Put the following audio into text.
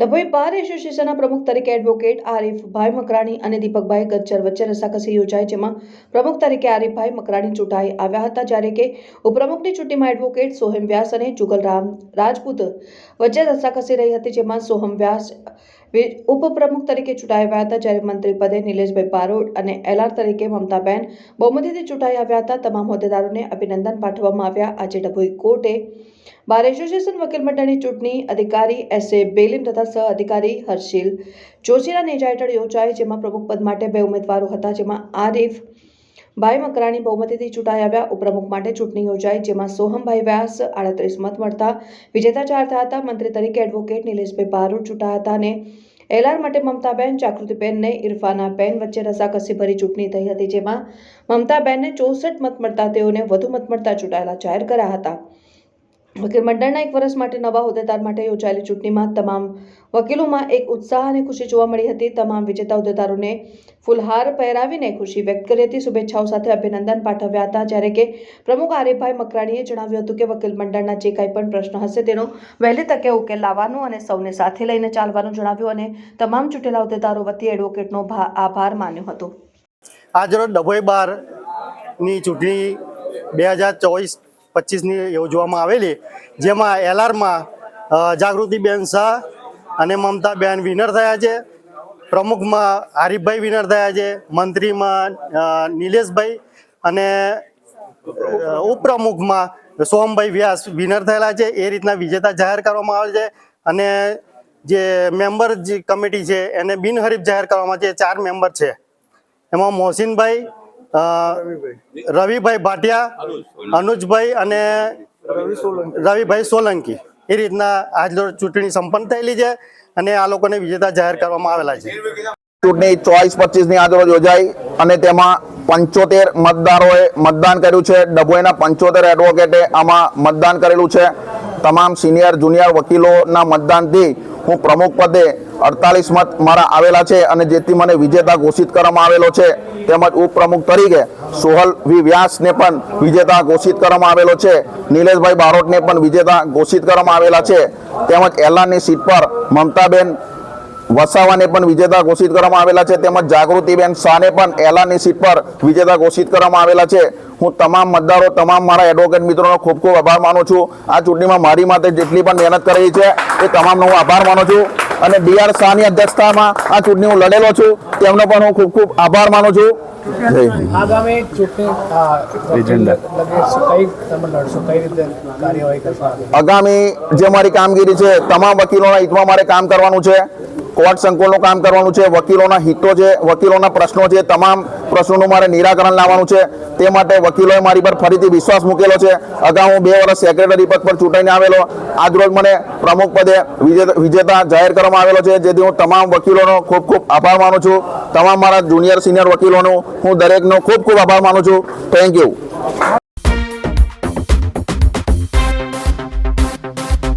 ડભોઈ બાર એસોસિએશનના પ્રમુખ તરીકે એડવોકેટ આરીફભાઈ મકરાણી અને દીપકભાઈ ગજ્જર વચ્ચે રસાકસી યોજાઈ જેમાં પ્રમુખ તરીકે આરીફભાઈ મકરાણી ચૂંટાઈ આવ્યા હતા, જ્યારે કે ઉપપ્રમુખની ચૂંટણીમાં એડવોકેટ સોહેમ વ્યાસ અને જુગલરામ રાજપૂત વચ્ચે રસાકસી રહી હતી, જેમાં સોહમ વ્યાસ ઉપપ્રમુખ તરીકે ચૂંટાઈ આવ્યા હતા જ્યારે મંત્રી પદે નિલેશભાઈ પારોડ અને એલઆર તરીકે મમતાબેન બહુમતીથી ચૂંટાઈ આવ્યા હતા. તમામ હોદ્દેદારોને અભિનંદન પાઠવવામાં આવ્યા. આજે ડભોઈ કોર્ટે બાર એસોસિએશન વકીલ મંડળની ચૂંટણી અધિકારી એસ એ બેલીમ તથા સહ અધિકારી હર્ષિલ જોશીના નેજા હેઠળ યોજાઈ, જેમાં પ્રમુખ પદ માટે બે ઉમેદવારો હતા, જેમાં આરીફ ભાઈ મકરાણી બહુમતીથી ચૂંટાઈ આવ્યા. ઉપપ્રમુખ માટે ચૂંટણી યોજાઈ, જેમાં સોહમભાઈ વ્યાસ, આડત્રીસ મત મળતા વિજેતા ચાર થયા હતા. મંત્રી તરીકે એડવોકેટ નિલેશભાઈ બારોટ ચૂંટાયા હતા અને એલઆર માટે મમતાબેન ચાકૃતિબેનને ઇરફાનાબેન વચ્ચે રસાકસી ભરી ચૂંટણી થઈ હતી, જેમાં મમતાબેનને ચોસઠ મત મળતા તેઓને વધુ મત મળતા ચૂંટાયેલા જાહેર કર્યા હતા. વકીલ એક વર્ષ માટે નવા હોદ્દેદાર માટે યોજાયેલી ચૂંટણીમાં તમામ વકીલોમાં એક ઉત્સાહ અને ખુશી જોવા મળી હતી. તમામ વિજેતા હોદ્દેદારોને ફૂલહાર પહેરાવીને ખુશી વ્યક્ત કરી હતી. શુભેચ્છાઓ સાથે અભિનંદન પાઠવ્યા હતા. જ્યારે કે પ્રમુખ આર્યભાઈ મકરાણીએ જણાવ્યું હતું કે વકીલ મંડળના જે કાંઈ પણ પ્રશ્ન હશે તેનો વહેલી તકે ઉકેલ લાવવાનું અને સૌને સાથે લઈને ચાલવાનું જણાવ્યું અને તમામ ચૂંટેલા હોદ્દેદારો વતી એડવોકેટનો આભાર માન્યો હતો. આજરોજ ડભોઈ બારની ચૂંટણી બે હજાર ચોવીસ પચીસની યોજવામાં આવેલી, જેમાં એલઆરમાં જાગૃતિબેન શાહ અને મમતાબેન વિનર થયા છે. પ્રમુખમાં હરીફભાઈ વિનર થયા છે, મંત્રીમાં નિલેશભાઈ અને ઉપપ્રમુખમાં સોમભાઈ વ્યાસ વિનર થયેલા છે. એ રીતના વિજેતા જાહેર કરવામાં આવે છે અને જે મેમ્બર જે કમિટી છે એને બિનહરીફ જાહેર કરવામાં છે. ચાર મેમ્બર છે. એમાં મોહસિનભાઈ રવિભાઈ ભાટિયા, અનુજભાઈ અને રવિભાઈ સોલંકી. એ રીતના આજ ચૂંટણી સંપન્ન થયેલી છે અને આ લોકોને વિજેતા જાહેર કરવામાં આવેલા છે. ચૂંટણી ચોવીસ પચીસની આજરોજ યોજાઈ અને તેમાં પંચોતેર મતદારોએ મતદાન કર્યું છે. ડભોઈના પંચોતેર એડવોકેટે આમાં મતદાન કરેલું છે. તમામ સિનિયર, જુનિયર વકીલોના મતદાનથી હું પ્રમુખ પદે અડતાલીસ મત મારા આવેલા છે અને જેથી મને વિજેતા ઘોષિત કરવામાં આવેલો છે. તેમજ ઉપપ્રમુખ તરીકે સોહલ વી. વ્યાસને પણ વિજેતા ઘોષિત કરવામાં આવેલો છે. નિલેશભાઈ બારોટને પણ વિજેતા ઘોષિત કરવામાં આવેલા છે. તેમજ એલાની સીટ પર મમતાબેન વસાવાને પણ વિજેતા ઘોષિત કરવામાં આવેલા છે. તેમજ જાગૃતિબેન શાહને પણ એલાની સીટ પર વિજેતા ઘોષિત કરવામાં આવેલા છે. હું તમામ મતદારો તમામ મારા એડવોકેટ મિત્રોનો ખૂબ ખૂબ આભાર માનું છું. આ ચૂંટણીમાં મારી માટે જેટલી પણ મહેનત કરેલી છે એ તમામનો હું આભાર માનું છું. અને ડીઆર શાહની અધ્યક્ષતામાં આ ચૂંટણી હું લડેલો છું. તેમનો પણ હું ખૂબ ખૂબ આભાર માનું છું. જય આગામી ચૂંટણી આ, લગે કઈ તમે લડશો કઈ રીતે કાર્યવાહી કરશો? આગામી જે મારી કામગીરી છે તમામ વકીલોના હિતમાં મારે કામ કરવાનું છે. કોર્ટ સંકુલનું કામ કરવાનું છે. વકીલોના હિતો છે વકીલોના પ્રશ્નો છે તમામ પ્રશ્નોનું મારે નિરાકરણ લાવવાનું છે. તે માટે વકીલોએ મારી પર ફરીથી વિશ્વાસ મૂકેલો છે. અગાઉ હું બે વર્ષ સેક્રેટરી પદ પર ચૂંટાઈને આવેલો. આજરોજ મને પ્રમુખ પદે વિજેતા જાહેર કરવામાં આવેલો છે. જેથી હું તમામ વકીલોનો ખૂબ ખૂબ આભાર માનું છું. તમામ મારા જુનિયર, સિનિયર વકીલોનો હું દરેકનો ખૂબ ખૂબ આભાર માનું છું. Thank you